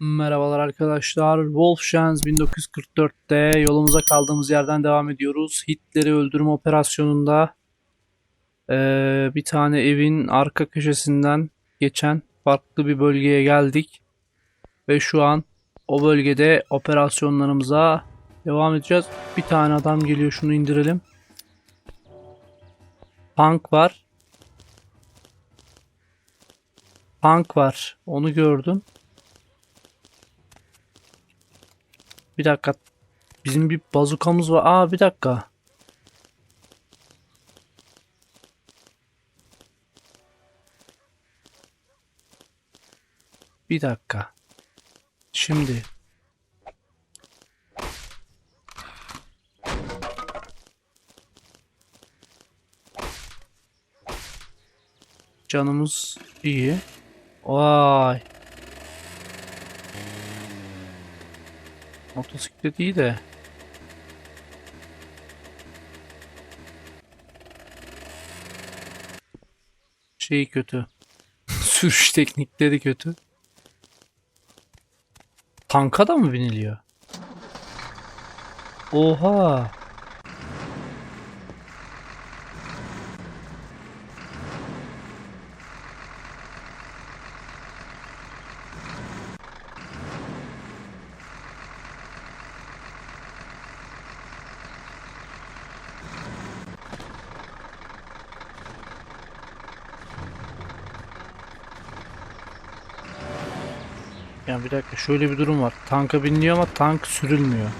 Merhabalar arkadaşlar. Wolfshans 1944'te yolumuza kaldığımız yerden devam ediyoruz. Hitler'i öldürme operasyonunda eee, bir tane evin arka köşesinden geçen farklı bir bölgeye geldik. Ve şu an o bölgede operasyonlarımıza devam edeceğiz. Bir tane adam geliyor şunu indirelim. Tank var. Tank var. Onu gördüm. Bir dakika. Bizim bir bazukamız var. Aa bir dakika. Bir dakika. Şimdi. Canımız iyi. Vay. Motosiklet iyi de. Şey kötü. Sürüş teknikleri kötü. Tanka da mı biniliyor? Oha. Ya bir dakika şöyle bir durum var. Tanka biniliyor ama tank sürülmüyor.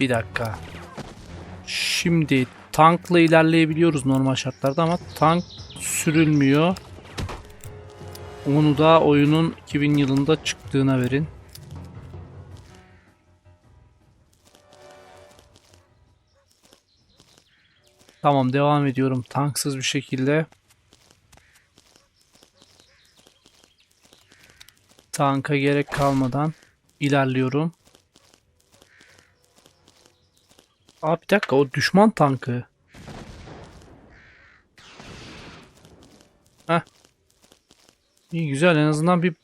Bir dakika. Şimdi tankla ilerleyebiliyoruz normal şartlarda ama tank sürülmüyor. Onu da oyunun 2000 yılında çıktığına verin. Tamam devam ediyorum tanksız bir şekilde. Tanka gerek kalmadan ilerliyorum. Aa bir dakika o düşman tankı. Heh. İyi güzel en azından bir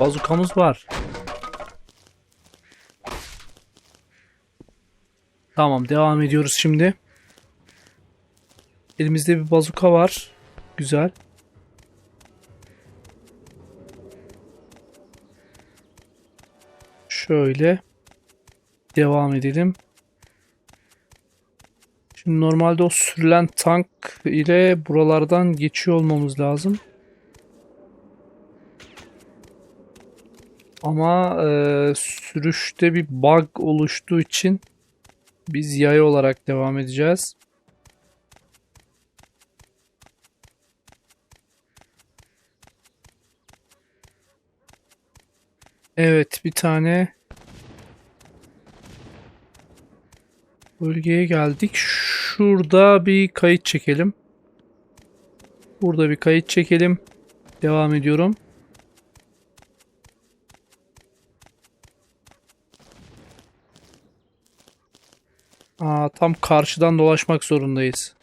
bazukamız var. Tamam devam ediyoruz şimdi. Elimizde bir bazuka var. Güzel. Şöyle devam edelim. Şimdi normalde o sürülen tank ile buralardan geçiyor olmamız lazım. Ama e, sürüşte bir bug oluştuğu için biz yay olarak devam edeceğiz. Evet bir tane Bölgeye geldik. Şurada bir kayıt çekelim. Burada bir kayıt çekelim. Devam ediyorum. Aa, tam karşıdan dolaşmak zorundayız.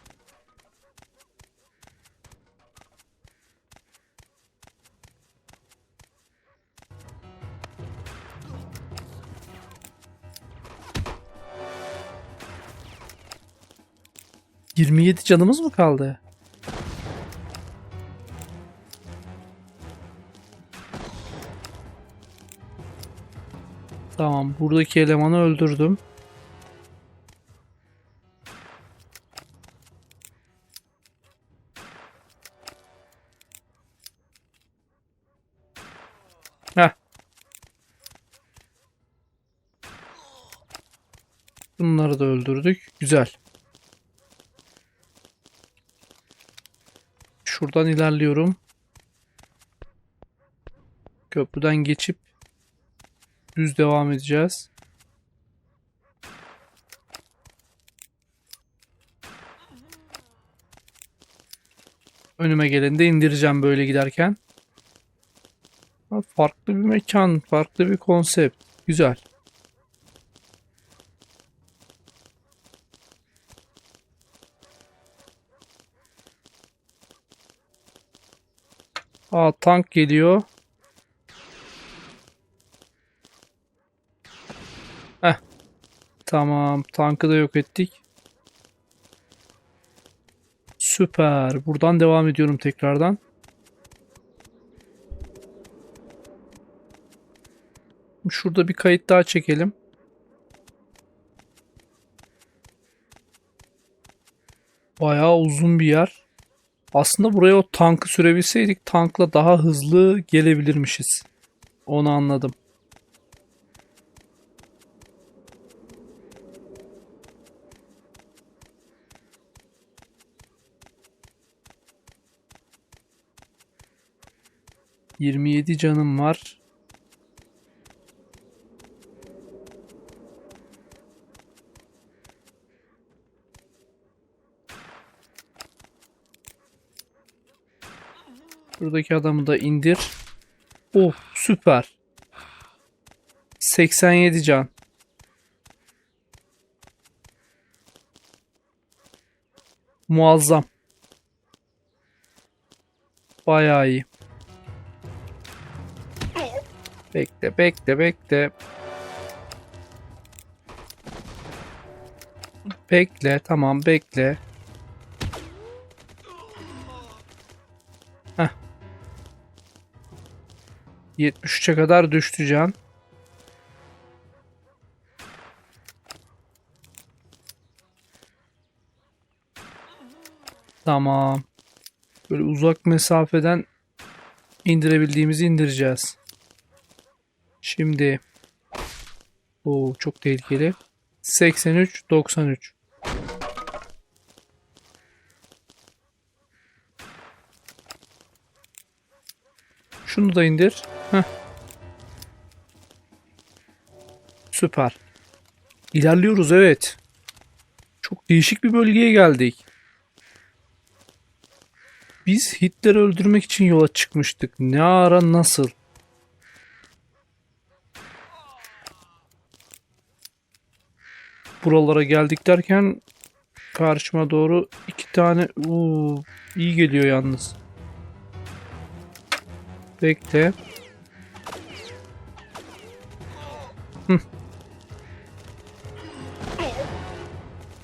...27 canımız mı kaldı? Tamam, buradaki elemanı öldürdüm. Heh. Bunları da öldürdük. Güzel. Şuradan ilerliyorum. Köprüden geçip düz devam edeceğiz. Önüme geleni de indireceğim böyle giderken. Farklı bir mekan, farklı bir konsept. Güzel. Aa tank geliyor. Heh. Tamam, tankı da yok ettik. Süper. Buradan devam ediyorum tekrardan. Şurada bir kayıt daha çekelim. Bayağı uzun bir yer. Aslında buraya o tankı sürebilseydik tankla daha hızlı gelebilirmişiz. Onu anladım. Yirmi yedi canım var. Buradaki adamı da indir. Oh süper. 87 can. Muazzam. Bayağı iyi. Bekle bekle bekle. Bekle tamam bekle. 73'e kadar düştü can. Tamam. Böyle uzak mesafeden indirebildiğimizi indireceğiz. Şimdi o çok tehlikeli. 83 93. Şunu da indir. Heh. Süper. İlerliyoruz evet. Çok değişik bir bölgeye geldik. Biz Hitler'i öldürmek için yola çıkmıştık. Ne ara nasıl? Buralara geldik derken karşıma doğru iki tane Uu, iyi geliyor yalnız. Bekle.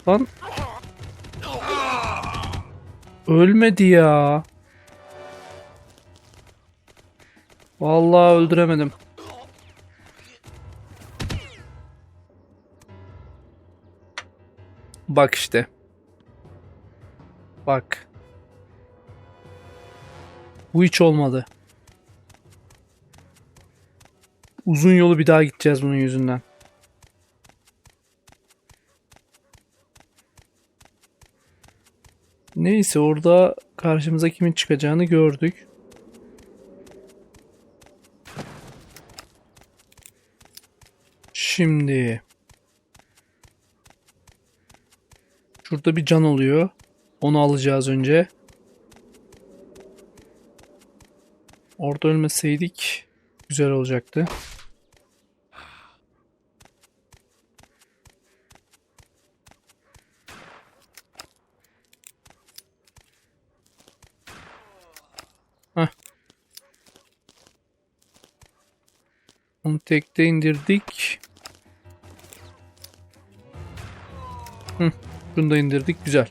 Lan. Ölmedi ya. Vallahi öldüremedim. Bak işte. Bak. Bu hiç olmadı. Uzun yolu bir daha gideceğiz bunun yüzünden. Neyse orada karşımıza kimin çıkacağını gördük. Şimdi şurada bir can oluyor. Onu alacağız önce. Orada ölmeseydik güzel olacaktı. Onu tekte indirdik. Hı, bunu da indirdik. Güzel.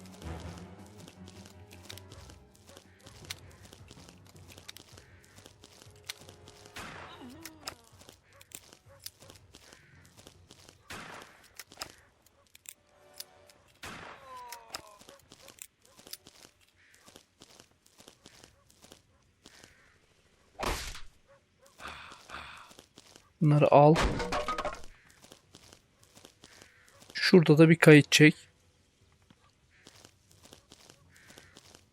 Bunları al. Şurada da bir kayıt çek.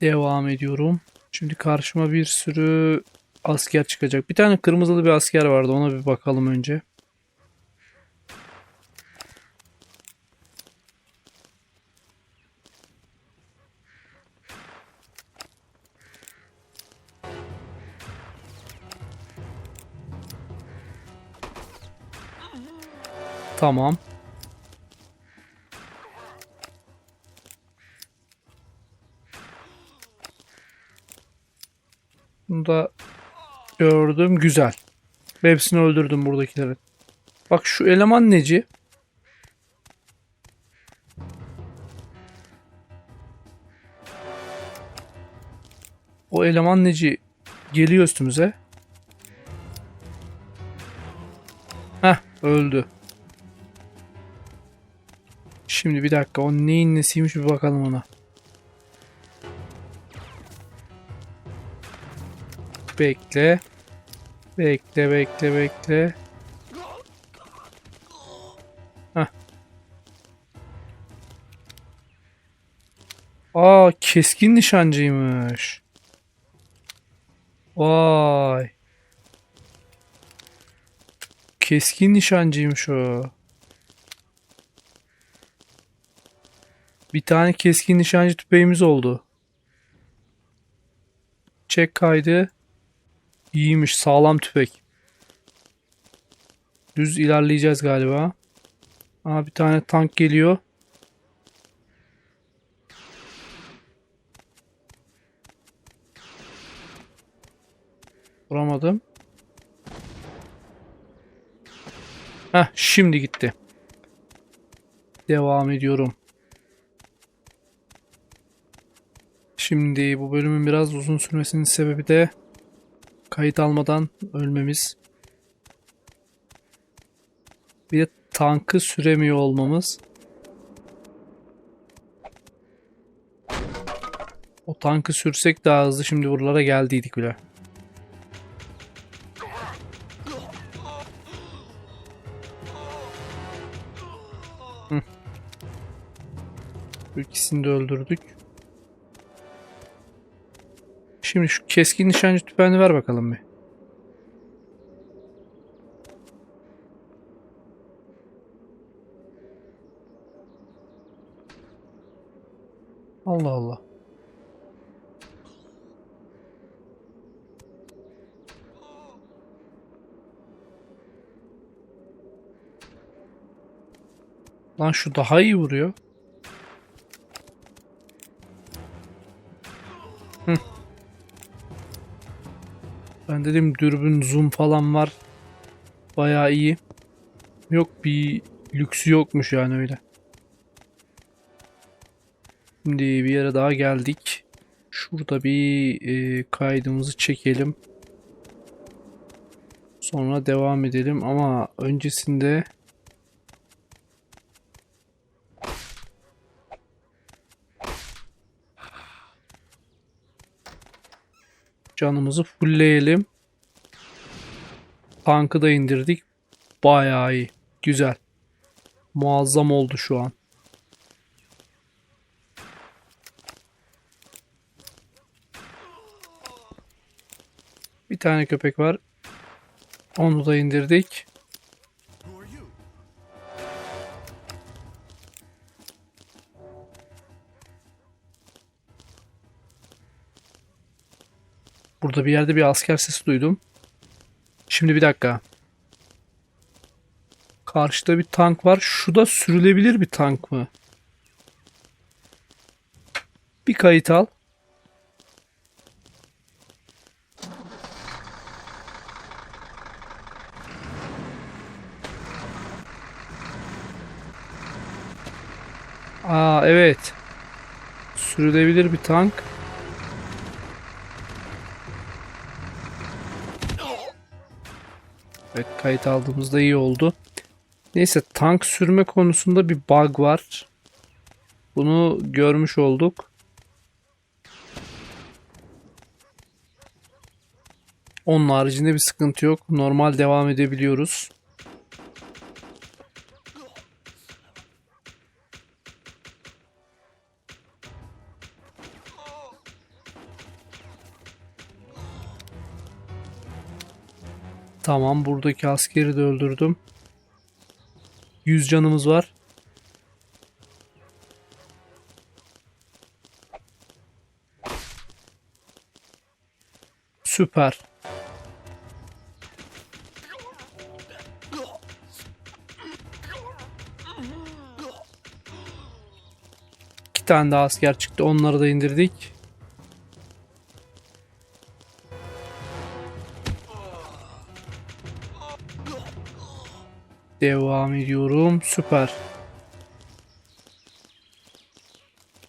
Devam ediyorum. Şimdi karşıma bir sürü asker çıkacak. Bir tane kırmızılı bir asker vardı. Ona bir bakalım önce. Tamam. Bunu da gördüm. Güzel. Hepsini öldürdüm buradakileri. Bak şu eleman neci? O eleman neci geliyor üstümüze. Heh öldü. Şimdi bir dakika o neyin nesiymiş bir bakalım ona. Bekle. Bekle bekle bekle. Heh. Aa keskin nişancıymış. Vay. Keskin nişancıymış o. Bir tane keskin nişancı tüfeğimiz oldu. Çek kaydı. İyiymiş sağlam tüfek. Düz ilerleyeceğiz galiba. Aa bir tane tank geliyor. Vuramadım. Heh şimdi gitti. Devam ediyorum. Şimdi bu bölümün biraz uzun sürmesinin sebebi de kayıt almadan ölmemiz. Bir de tankı süremiyor olmamız. O tankı sürsek daha hızlı şimdi buralara geldiydik bile. Hı. De öldürdük. Şimdi şu keskin nişancı tüfeğini ver bakalım bir. Allah Allah. Lan şu daha iyi vuruyor. Ben dedim dürbün zoom falan var. Bayağı iyi. Yok bir lüksü yokmuş yani öyle. Şimdi bir yere daha geldik. Şurada bir e, kaydımızı çekelim. Sonra devam edelim ama öncesinde canımızı fullleyelim. Tankı da indirdik. Bayağı iyi. Güzel. Muazzam oldu şu an. Bir tane köpek var. Onu da indirdik. Burada bir yerde bir asker sesi duydum. Şimdi bir dakika. Karşıda bir tank var. Şu da sürülebilir bir tank mı? Bir kayıt al. Aa evet. Sürülebilir bir tank. Evet kayıt aldığımızda iyi oldu. Neyse tank sürme konusunda bir bug var. Bunu görmüş olduk. Onun haricinde bir sıkıntı yok. Normal devam edebiliyoruz. Tamam buradaki askeri de öldürdüm. 100 canımız var. Süper. İki tane daha asker çıktı. Onları da indirdik. Devam ediyorum. Süper.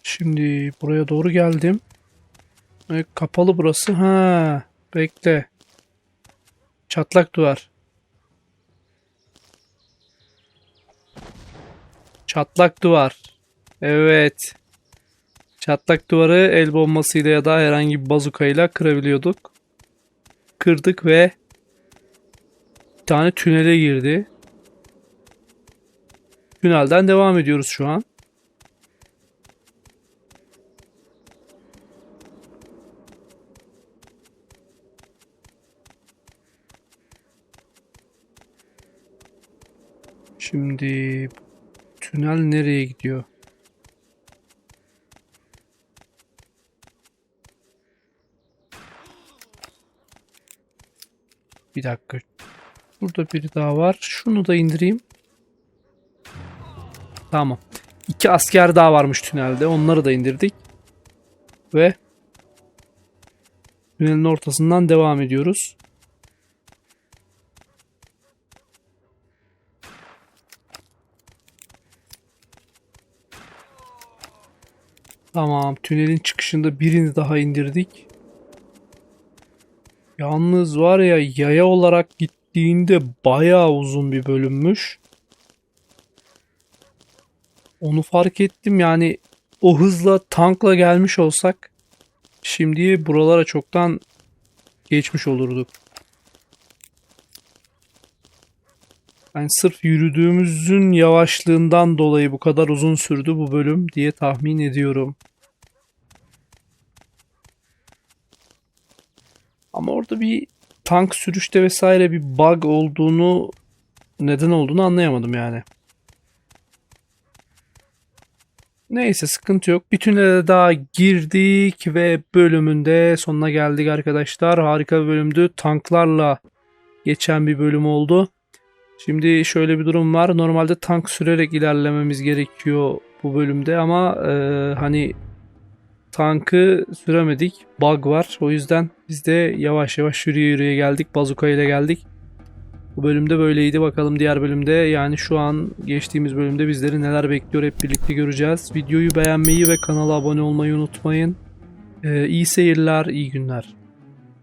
Şimdi buraya doğru geldim. E, kapalı burası. Ha, bekle. Çatlak duvar. Çatlak duvar. Evet. Çatlak duvarı el bombasıyla ya da herhangi bir bazukayla kırabiliyorduk. Kırdık ve bir tane tünele girdi. Tünelden devam ediyoruz şu an. Şimdi tünel nereye gidiyor? Bir dakika. Burada biri daha var. Şunu da indireyim. Tamam. İki asker daha varmış tünelde. Onları da indirdik. Ve tünelin ortasından devam ediyoruz. Tamam. Tünelin çıkışında birini daha indirdik. Yalnız var ya yaya olarak gittiğinde bayağı uzun bir bölünmüş. Onu fark ettim yani o hızla tankla gelmiş olsak şimdi buralara çoktan geçmiş olurduk. Yani sırf yürüdüğümüzün yavaşlığından dolayı bu kadar uzun sürdü bu bölüm diye tahmin ediyorum. Ama orada bir tank sürüşte vesaire bir bug olduğunu neden olduğunu anlayamadım yani. Neyse sıkıntı yok. Bir tünele daha girdik ve bölümünde sonuna geldik arkadaşlar. Harika bir bölümdü. Tanklarla geçen bir bölüm oldu. Şimdi şöyle bir durum var. Normalde tank sürerek ilerlememiz gerekiyor bu bölümde ama e, hani tankı süremedik. Bug var. O yüzden biz de yavaş yavaş yürüye yürüye geldik. Bazuka ile geldik. Bu bölümde böyleydi. Bakalım diğer bölümde yani şu an geçtiğimiz bölümde bizleri neler bekliyor hep birlikte göreceğiz. Videoyu beğenmeyi ve kanala abone olmayı unutmayın. Ee, iyi seyirler, iyi günler.